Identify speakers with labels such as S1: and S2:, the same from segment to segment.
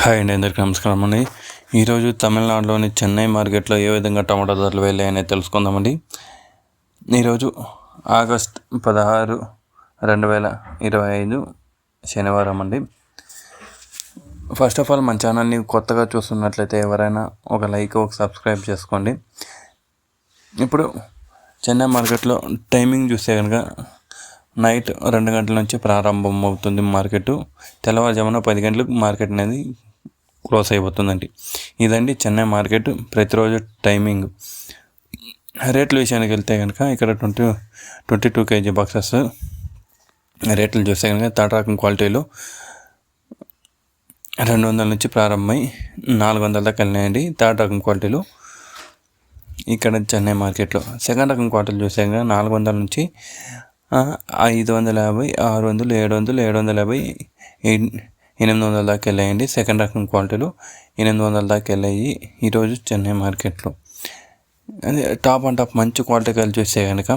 S1: Hi అండి అందరికీ నమస్కారం అండి. ఈరోజు తమిళనాడులోని చెన్నై మార్కెట్లో ఏ విధంగా టమాటా ధరలు వెళ్ళాయనే తెలుసుకుందామండి. ఈరోజు ఆగస్ట్ పదహారు రెండు వేల ఇరవై ఐదు శనివారం అండి. ఫస్ట్ ఆఫ్ ఆల్ మన ఛానల్ని కొత్తగా చూస్తున్నట్లయితే ఎవరైనా ఒక లైక్ ఒక సబ్స్క్రైబ్ చేసుకోండి. ఇప్పుడు చెన్నై మార్కెట్లో టైమింగ్ చూస్తే కనుక నైట్ రెండు గంటల నుంచి ప్రారంభం అవుతుంది మార్కెట్. తెల్లవారుజామున పది గంటలకు మార్కెట్ అనేది క్లోజ్ అయిపోతుందండి. ఇదండి చెన్నై మార్కెట్ ప్రతిరోజు టైమింగ్. రేట్ల విషయానికి వెళ్తే కనుక ఇక్కడ twenty twenty two KG boxes రేట్లు చూస్తే కనుక థర్డ్ రకం క్వాలిటీలో రెండు వందల నుంచి ప్రారంభమై నాలుగు వందల దాకా వెళ్ళినాయండి. థర్డ్ రకం క్వాలిటీలో ఇక్కడ చెన్నై మార్కెట్లో. సెకండ్ రకం క్వాలిటీలు చూసాక నాలుగు వందల నుంచి ఐదు వందల యాభై ఆరు వందలు ఏడు వందలు ఏడు వందల యాభై ఎనిమిది వందల దాకా వెళ్ళాయండి. సెకండ్ రకం క్వాలిటీలు ఎనిమిది వందల దాకా వెళ్ళాయి. ఈరోజు చెన్నై మార్కెట్లో. అదే టాప్ అండ్ టాప్ మంచి క్వాలిటీ కలిసి చూస్తే కనుక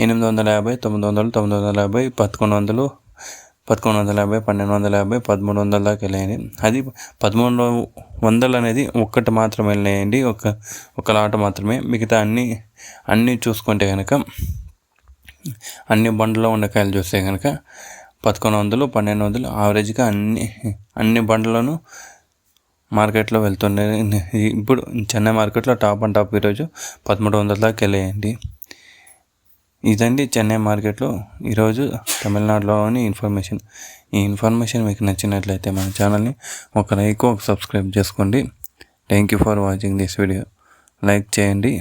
S1: ఎనిమిది వందల యాభై తొమ్మిది వందలు తొమ్మిది వందల యాభై పదకొండు వందలు పదకొండు వందల యాభై పన్నెండు వందల యాభై పదమూడు వందల దాకా వెళ్ళాయండి. అది పదమూడు వందలు అనేది ఒక్కటి మాత్రమే వెళ్ళాయండి. ఒక ఒక లాట మాత్రమే. మిగతా అన్నీ అన్నీ చూసుకుంటే కనుక అన్ని బండ్లో ఉన్న కాయలు చూస్తే కనుక పదకొండు వందలు పన్నెండు వందలు యావరేజ్గా అన్ని అన్ని బండ్లను మార్కెట్లో వెళ్తుండే. ఇప్పుడు చెన్నై మార్కెట్లో టాప్ అండ్ టాప్ ఈరోజు పదమూడు వందల దాకా వెళ్ళేయండి. ఇదండి చెన్నై మార్కెట్లో ఈరోజు తమిళనాడులోని ఇన్ఫర్మేషన్. ఈ ఇన్ఫర్మేషన్ మీకు నచ్చినట్లయితే మన ఛానల్ని ఒక లైక్ ఒక సబ్స్క్రైబ్ చేసుకోండి. Thank you for watching this video. Like చేయండి.